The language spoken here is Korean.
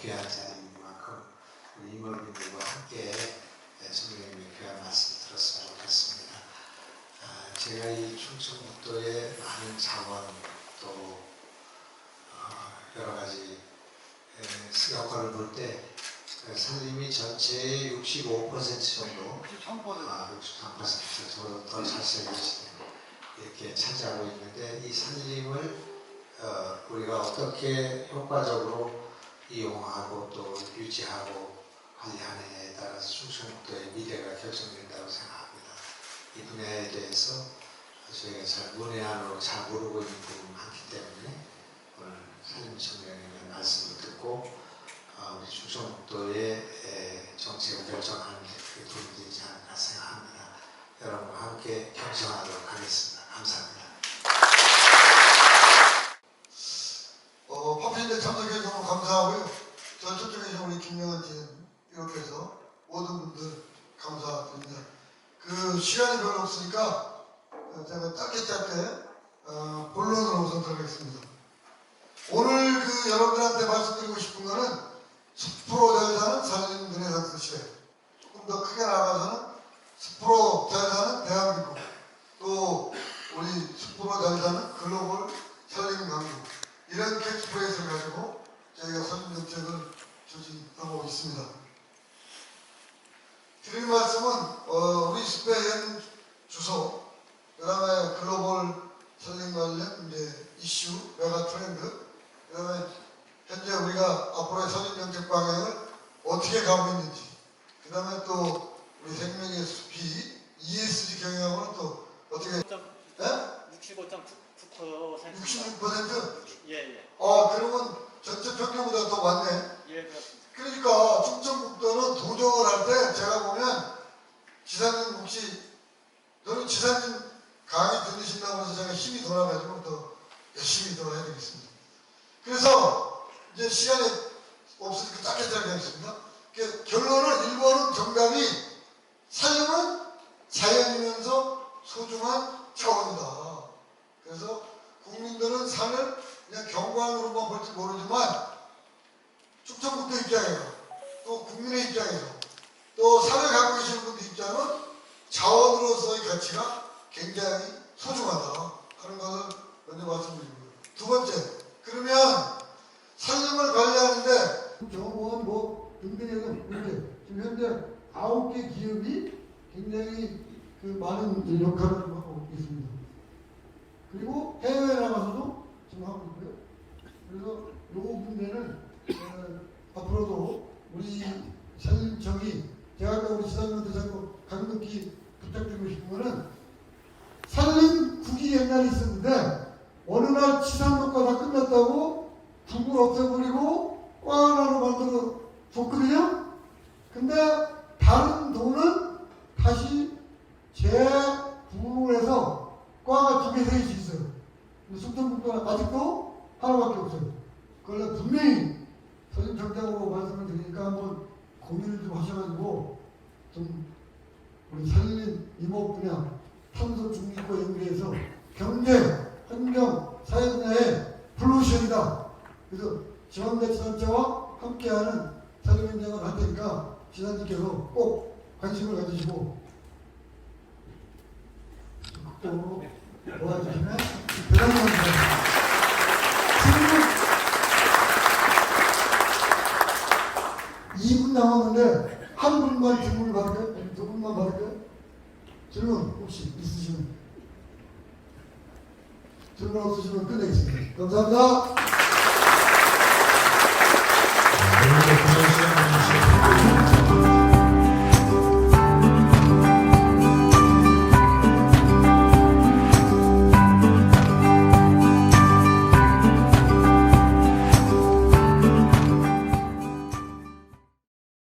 귀한 자리인 만큼 임원님들과 함께 네, 선생님의 귀한 말씀 들었으면 좋겠습니다. 아, 제가 이 충청북도의 많은 자원 또 어, 여러 가지 에, 수학과를 볼때 그 선생님이 전체의 65% 정도 93%. 아, 63% 저보다 더 자세히. 이렇게 차지하고 있는데 이 산림을 어, 우리가 어떻게 효과적으로 이용하고 또 유지하고 관리하느냐에 따라서 충청북도의 미래가 결정된다고 생각합니다. 이 분야에 대해서 저희가 잘 문외한으로 잘 모르고 있는 부분이 많기 때문에 오늘 산림청장님의 말씀을 듣고 어, 우리 충청북도의 에, 정책을 결정하는 데 크게 도움이 되지 않을까 생각합니다. 여러분과 함께 경청하도록 하겠습니다. 감사합니다. 어, 파피인데 참석해 주셔서 감사하고요. 전 저쪽에 계신 우리 김영은 씨 이렇게 해서 모든 분들 감사드립니다. 그 시간이 별로 없으니까 어, 제가 짧게 짧게 어, 본론으로 우선 들어가겠습니다. 오늘 그 여러분들한테 말씀드리고 싶은 거는 10%잘 사는 살림 르네상스 시대 조금 더 크게 나가서는 10%잘 사는 대한민국 또 우리 10%잘 사는 글로벌 살림 강국 이런 캐치프레이즈를 가지고 저희가 살림 정책을 추진하고 있습니다. 드릴 말씀은 어, 우리 현 주소 그 다음에 글로벌 살림 관련 이제 이슈 메가 트렌드 그 다음에 현재 우리가 앞으로의 살림 정책 방향을 어떻게 가고 있는지 그 다음에 또 우리 생명의 숲이 ESG 경영을 또 어떻게 네? 65.9%생66% 예, 예. 아 그러면 전체 평균보다 더 많네 지사님 강의 들으신다고 해서 제가 힘이 돌아가지고 더 열심히 더 해야 되겠습니다. 그래서 이제 시간이 없으니까 짧게 짧게 하겠습니다. 그 결론은 1번은 정답이 삶은 자연이면서 소중한 차원이다. 그래서 국민들은 산을 그냥 경관으로만 볼지 모르지만 충청북도 입장에서 또 국민의 입장에서 또 사회 갖고 계시는 분들 입장은 자원으로서의 가치가 굉장히 소중하다 하는 것을 먼저 말씀드리고요. 두 번째, 그러면 산림을 관리하는데 정원 뭐 등등에서 문제 지금 현재 아홉 개 기업이 굉장히 그 많은 역할을 좀 하고 있습니다. 그리고 해외에 나가서도 지금 하고 있고요. 그래서 이 문제는 어, 앞으로도 우리 산림청이 제가 아까 우리 지사님한테 자꾸 강력히 부탁드리고 싶은 거는 산림국이 옛날에 있었는데 어느 날 치산국가 다 끝났다고 국을 없애버리고 과 하나로 만들어 줬거든요. 근데 다른 도는 다시 재구분해서 과가 두 개, 셋이 있어요. 근데 숙성국도는 아직도 하나밖에 없어요. 그걸 분명히 선임청장으로 말씀을 드리니까 한번 고민을 좀 하셔가지고 좀 우리 산림 이목 분야 탄소 중립과 연계해서 경제, 환경, 사회 분야의 블루션이다. 그래서 지원대치단체와 함께하는 현장을 할 테니까 지사님께서 꼭 관심을 가지시고 적극적으로 도와주시면 대단히 감사합니다. 질문 2분 남았는데 한 분만 질문을 받을까요? 아니면 두 분만 받을까요? 질문 혹시 있으시면 질문 없으시면 끝내겠습니다. 감사합니다.